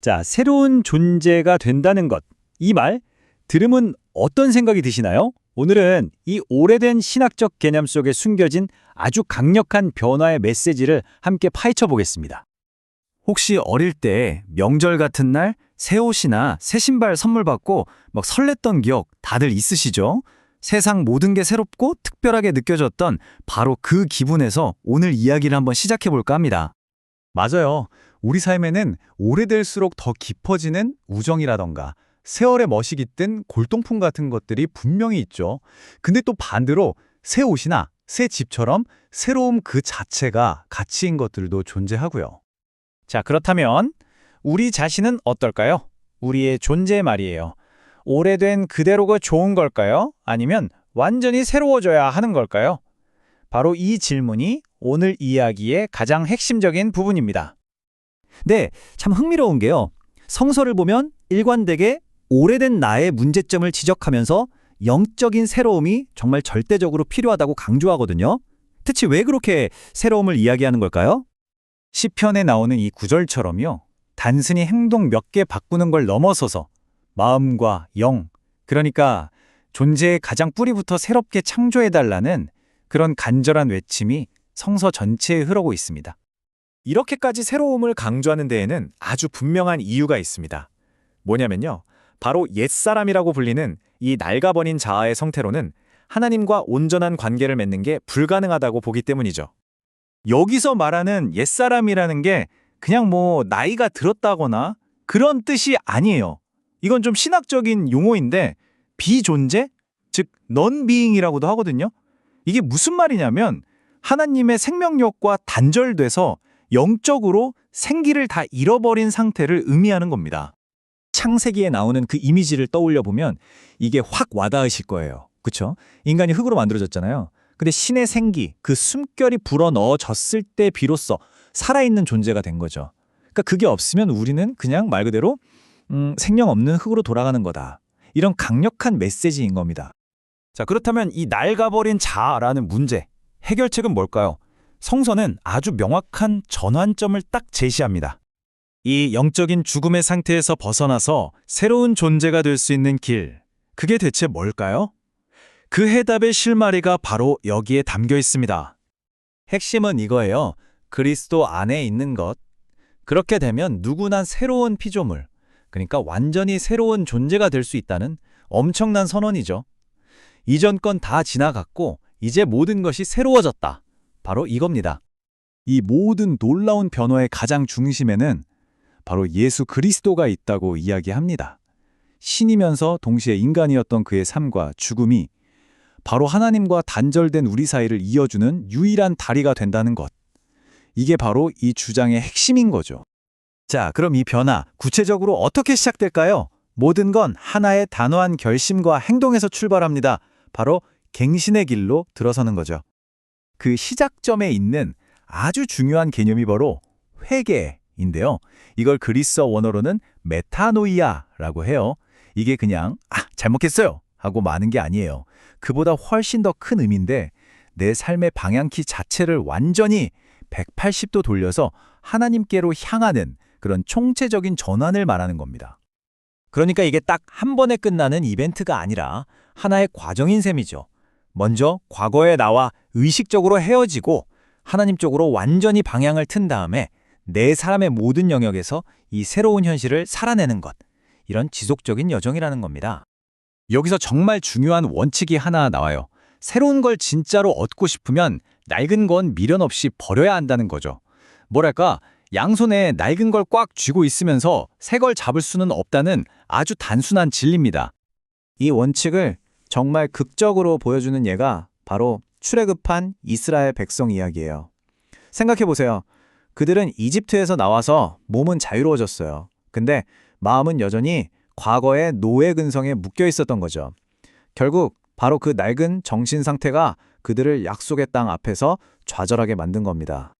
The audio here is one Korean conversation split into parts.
자, 새로운 존재가 된다는 것. 이 말 들으면 어떤 생각이 드시나요? 오늘은 이 오래된 신학적 개념 속에 숨겨진 아주 강력한 변화의 메시지를 함께 파헤쳐 보겠습니다. 혹시 어릴 때 명절 같은 날 새 옷이나 새 신발 선물 받고 막 설렜던 기억 다들 있으시죠? 세상 모든 게 새롭고 특별하게 느껴졌던 바로 그 기분에서 오늘 이야기를 한번 시작해 볼까 합니다. 맞아요. 우리 삶에는 오래될수록 더 깊어지는 우정이라던가 세월의 멋이 깃든 골동품 같은 것들이 분명히 있죠. 근데 또 반대로 새 옷이나 새 집처럼 새로움 그 자체가 가치인 것들도 존재하고요. 자, 그렇다면 우리 자신은 어떨까요? 우리의 존재 말이에요. 오래된 그대로가 좋은 걸까요? 아니면 완전히 새로워져야 하는 걸까요? 바로 이 질문이 오늘 이야기의 가장 핵심적인 부분입니다. 네, 참 흥미로운 게요. 성서를 보면 일관되게 오래된 나의 문제점을 지적하면서 영적인 새로움이 정말 절대적으로 필요하다고 강조하거든요. 대체 왜 그렇게 새로움을 이야기하는 걸까요? 시편에 나오는 이 구절처럼요. 단순히 행동 몇 개 바꾸는 걸 넘어서서 마음과 영, 그러니까 존재의 가장 뿌리부터 새롭게 창조해달라는 그런 간절한 외침이 성서 전체에 흐르고 있습니다. 이렇게까지 새로움을 강조하는 데에는 아주 분명한 이유가 있습니다. 뭐냐면요. 바로 옛사람이라고 불리는 이 낡아버린 자아의 성태로는 하나님과 온전한 관계를 맺는 게 불가능하다고 보기 때문이죠. 여기서 말하는 옛사람이라는 게 그냥 뭐 나이가 들었다거나 그런 뜻이 아니에요. 이건 좀 신학적인 용어인데 비존재? 즉 넌비잉이라고도 하거든요. 이게 무슨 말이냐면 하나님의 생명력과 단절돼서 영적으로 생기를 다 잃어버린 상태를 의미하는 겁니다. 창세기에 나오는 그 이미지를 떠올려 보면 이게 확 와닿으실 거예요. 그쵸? 인간이 흙으로 만들어졌잖아요. 근데 신의 생기, 그 숨결이 불어넣어졌을 때 비로소 살아있는 존재가 된 거죠. 그러니까 그게 없으면 우리는 그냥 말 그대로 음, 생명 없는 흙으로 돌아가는 거다. 이런 강력한 메시지인 겁니다. 자, 그렇다면 이 낡아버린 자아라는 문제, 해결책은 뭘까요? 성서는 아주 명확한 전환점을 딱 제시합니다. 이 영적인 죽음의 상태에서 벗어나서 새로운 존재가 될 수 있는 길, 그게 대체 뭘까요? 그 해답의 실마리가 바로 여기에 담겨 있습니다. 핵심은 이거예요. 그리스도 안에 있는 것. 그렇게 되면 누구나 새로운 피조물, 그러니까 완전히 새로운 존재가 될 수 있다는 엄청난 선언이죠. 이전 건 다 지나갔고 이제 모든 것이 새로워졌다. 바로 이겁니다. 이 모든 놀라운 변화의 가장 중심에는 바로 예수 그리스도가 있다고 이야기합니다. 신이면서 동시에 인간이었던 그의 삶과 죽음이 바로 하나님과 단절된 우리 사이를 이어주는 유일한 다리가 된다는 것. 이게 바로 이 주장의 핵심인 거죠. 자, 그럼 이 변화 구체적으로 어떻게 시작될까요? 모든 건 하나의 단호한 결심과 행동에서 출발합니다. 바로 갱신의 길로 들어서는 거죠. 그 시작점에 있는 아주 중요한 개념이 바로 회개인데요. 이걸 그리스어 원어로는 메타노이아라고 해요. 이게 그냥 아, 잘못했어요 하고 마는 게 아니에요. 그보다 훨씬 더 큰 의미인데 내 삶의 방향키 자체를 완전히 180도 돌려서 하나님께로 향하는 그런 총체적인 전환을 말하는 겁니다. 그러니까 이게 딱 한 번에 끝나는 이벤트가 아니라 하나의 과정인 셈이죠. 먼저 과거의 나와 의식적으로 헤어지고 하나님 쪽으로 완전히 방향을 튼 다음에 내 사람의 모든 영역에서 이 새로운 현실을 살아내는 것. 이런 지속적인 여정이라는 겁니다. 여기서 정말 중요한 원칙이 하나 나와요. 새로운 걸 진짜로 얻고 싶으면 낡은 건 미련 없이 버려야 한다는 거죠. 뭐랄까, 양손에 낡은 걸 꽉 쥐고 있으면서 새 걸 잡을 수는 없다는 아주 단순한 진리입니다. 이 원칙을 정말 극적으로 보여주는 예가 바로 출애굽한 이스라엘 백성 이야기예요. 생각해 보세요. 그들은 이집트에서 나와서 몸은 자유로워졌어요. 근데 마음은 여전히 과거의 노예 근성에 묶여 있었던 거죠. 결국 바로 그 낡은 정신 상태가 그들을 약속의 땅 앞에서 좌절하게 만든 겁니다.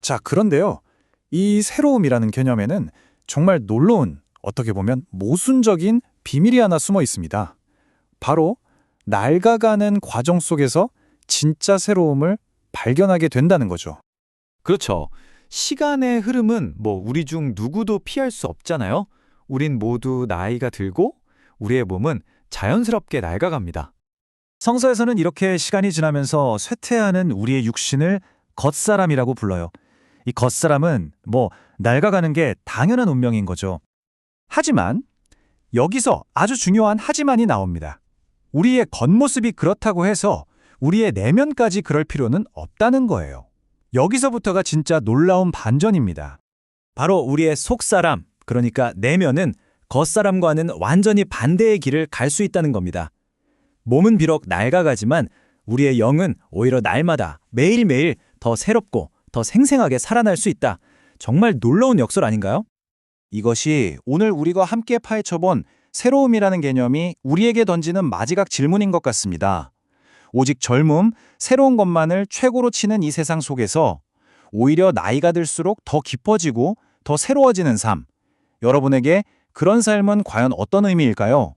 자, 그런데요. 이 새로움이라는 개념에는 정말 놀라운, 어떻게 보면 모순적인 비밀이 하나 숨어 있습니다. 바로 낡아가는 과정 속에서 진짜 새로움을 발견하게 된다는 거죠. 그렇죠. 시간의 흐름은 뭐 우리 중 누구도 피할 수 없잖아요. 우린 모두 나이가 들고 우리의 몸은 자연스럽게 낡아갑니다. 성서에서는 이렇게 시간이 지나면서 쇠퇴하는 우리의 육신을 겉사람이라고 불러요. 이 겉사람은 뭐 낡아가는 게 당연한 운명인 거죠. 하지만 여기서 아주 중요한 하지만이 나옵니다. 우리의 겉모습이 그렇다고 해서 우리의 내면까지 그럴 필요는 없다는 거예요. 여기서부터가 진짜 놀라운 반전입니다. 바로 우리의 속사람, 그러니까 내면은 겉사람과는 완전히 반대의 길을 갈 수 있다는 겁니다. 몸은 비록 낡아가지만 우리의 영은 오히려 날마다 매일매일 더 새롭고 더 생생하게 살아날 수 있다. 정말 놀라운 역설 아닌가요? 이것이 오늘 우리가 함께 파헤쳐본 새로움이라는 개념이 우리에게 던지는 마지막 질문인 것 같습니다. 오직 젊음, 새로운 것만을 최고로 치는 이 세상 속에서 오히려 나이가 들수록 더 깊어지고 더 새로워지는 삶. 여러분에게 그런 삶은 과연 어떤 의미일까요?